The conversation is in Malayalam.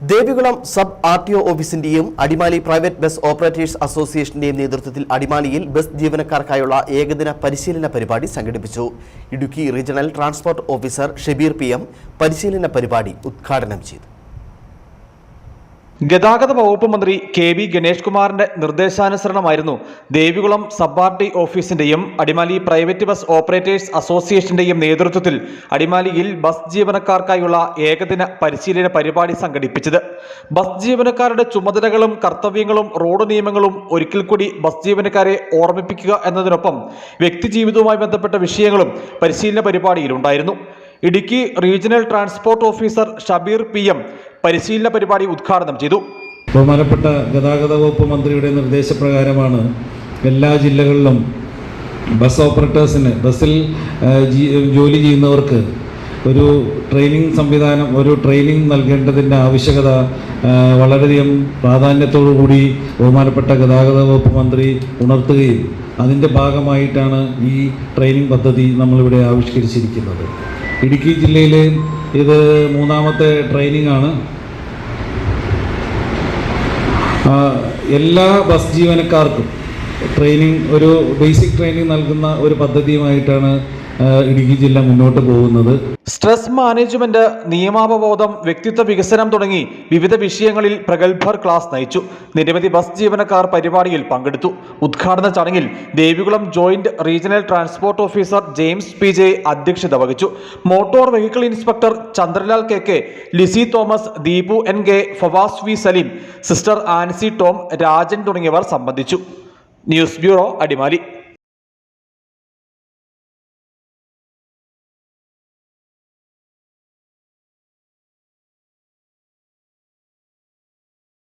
Devikulam sub R T O ഓഫീസിന്റെയും Adimali private bus operators അസോസിയേഷന്റെയും നേതൃത്വത്തിൽ അടിമാലിയിൽ ബസ് ജീവനക്കാർക്കായുള്ള ഏകദിന പരിശീലന പരിപാടി സംഘടിപ്പിച്ചു. Idukki regional transport officer Shebeer P പരിശീലന പരിപാടി ഉദ്ഘാടനം ചെയ്തു. ഗതാഗത വകുപ്പ് മന്ത്രി കെ വി ഗണേഷ് കുമാറിന്റെ നിർദ്ദേശാനുസരണമായിരുന്നു ദേവികുളം സബ് ആർ ഓഫീസിന്റെയും അടിമാലി പ്രൈവറ്റ് ബസ് ഓപ്പറേറ്റേഴ്സ് അസോസിയേഷന്റെയും നേതൃത്വത്തിൽ അടിമാലിയിൽ ബസ് ജീവനക്കാർക്കായുള്ള ഏകദിന പരിശീലന പരിപാടി സംഘടിപ്പിച്ചത്. ബസ് ജീവനക്കാരുടെ ചുമതലകളും കർത്തവ്യങ്ങളും റോഡ് നിയമങ്ങളും ഒരിക്കൽ കൂടി ബസ് ജീവനക്കാരെ ഓർമ്മിപ്പിക്കുക എന്നതിനൊപ്പം വ്യക്തിജീവിതവുമായി ബന്ധപ്പെട്ട വിഷയങ്ങളും പരിശീലന പരിപാടിയിലുണ്ടായിരുന്നു. Idukki regional transport officer Shabeer P M പരിശീലന പരിപാടി ഉദ്ഘാടനം ചെയ്തു. ബഹുമാനപ്പെട്ട ഗതാഗത വകുപ്പ് മന്ത്രിയുടെ നിർദ്ദേശപ്രകാരമാണ് എല്ലാ ജില്ലകളിലും ബസ് ഓപ്പറേറ്റേഴ്സിന് ബസ്സിൽ ജോലി ചെയ്യുന്നവർക്ക് ഒരു ട്രെയിനിങ് സംവിധാനം ഒരു ട്രെയിനിങ് നൽകേണ്ടതിന്റെ ആവശ്യകത വളരെയധികം പ്രാധാന്യത്തോടു കൂടി ബഹുമാനപ്പെട്ട ഗതാഗത വകുപ്പ് മന്ത്രി ഉണർത്തുകയും അതിന്റെ ഭാഗമായിട്ടാണ് ഈ ട്രെയിനിങ് പദ്ധതി നമ്മളിവിടെ ആവിഷ്കരിച്ചിരിക്കുന്നത്. ഇടുക്കി ജില്ലയിലെ ഇത് മൂന്നാമത്തെ ട്രെയിനിങ് ആണ്. എല്ലാ ബസ് ജീവനക്കാർക്കും ട്രെയിനിങ് ഒരു ബേസിക് ട്രെയിനിങ് നൽകുന്ന ഒരു പദ്ധതിയുമായിട്ടാണ് ഇടുക്കി ജില്ല മുന്നോട്ട് പോകുന്നത്. സ്ട്രെസ് മാനേജ്മെന്റ് നിയമാവബോധം വ്യക്തിത്വ വികസനം തുടങ്ങി വിവിധ വിഷയങ്ങളിൽ പ്രഗത്ഭർ ക്ലാസ് നയിച്ചു. നിരവധി ബസ് ജീവനക്കാർ പരിപാടിയിൽ പങ്കെടുത്തു. ഉദ്ഘാടന ചടങ്ങിൽ Devikulam joint regional transport officer James P J അധ്യക്ഷത വഹിച്ചു. Motor vehicle inspector Chandralal K K Lizzy Thomas Deepu N K Fawas V Saleem sister Ancy Tom Rajan തുടങ്ങിയവർ സംബന്ധിച്ചു. News bureau Adimali.